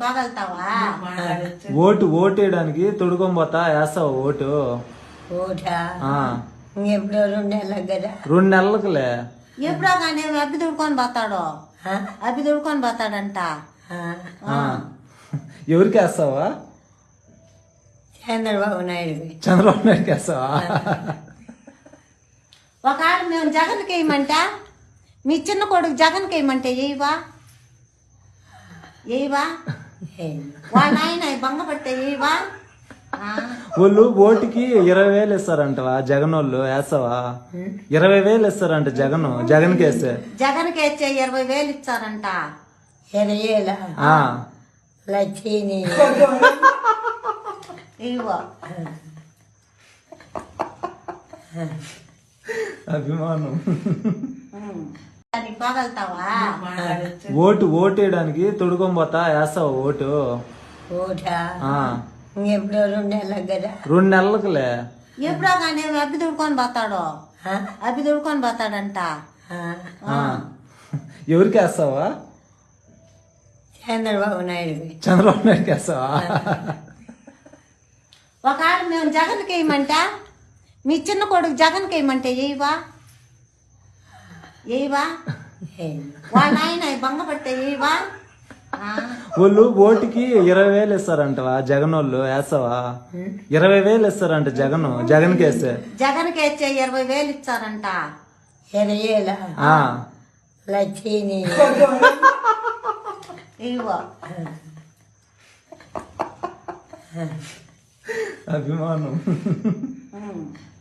పోగలుగుతావా vote vote వేయడానికి తొడుకొని పోతా వేస్తావు ఓటు? ఓటా? ఆ, ఇంకెప్పుడో రెండు నెలలకు కదా. రెండు నెలలకులే. ఎప్పుడో కానీ అబ్బి దుడుకొని పోతాడు? ఆ? అబ్బి దుడుకొని పోతాడంట. ఆ. ఆ. ఎవరికి వేస్తావా? చంద్రబాబు నాయుడు చంద్రబాబు నాయుడుకి వేస్తావా? ఒకవేళ మేము జగన్కి వేయమంట మీ చిన్న కొడుకు జగన్కి వేయమంటే ఏయివా ఏయివా వాళ్ళ ఆయన ఓటుకి ఇరవై వేలు ఇస్తారంటవా? జగన్ వాళ్ళు వేస్తావా? ఇరవై వేలు ఇస్తారంట జగన్ జగన్కి వేస్తే జగన్కి వేస్తే ఇరవై వేలు లక్ష్మీని. ఇవ్వ. అభిమానం. ఓటు ఓటు వేయడానికి తొడుకొని పోతా వేస్తావు ఓటు. ఓటా? ఆ, ఇంకెప్పుడో రెండు నెలలకు కదా. రెండు నెలలకులే. ఎప్పుడో కానీ అబ్బి దుడుకొని పోతాడు? అబ్బి దుడుకొని పోతాడంట. ఎవరికి వేస్తావా? చంద్రబాబు నాయుడు చంద్రబాబు నాయుడుకి వేస్తావా? ఒకవేళ మేము జగన్కి వేయమంట మీ చిన్న కొడుకు జగన్కి వేయమంటే ఏయివా వాళ్ళ ఆయన ఓటుకి ఇరవై వేలు ఇస్తారంటవా జగన్ వాళ్ళు వేస్తావా? ఇరవై వేలు ఇస్తారంట జగన్ జగన్కి వేస్తే జగన్కి వేస్తే ఇరవై వేలు లక్ష్మీని. ఇవ్వ. అభిమానం.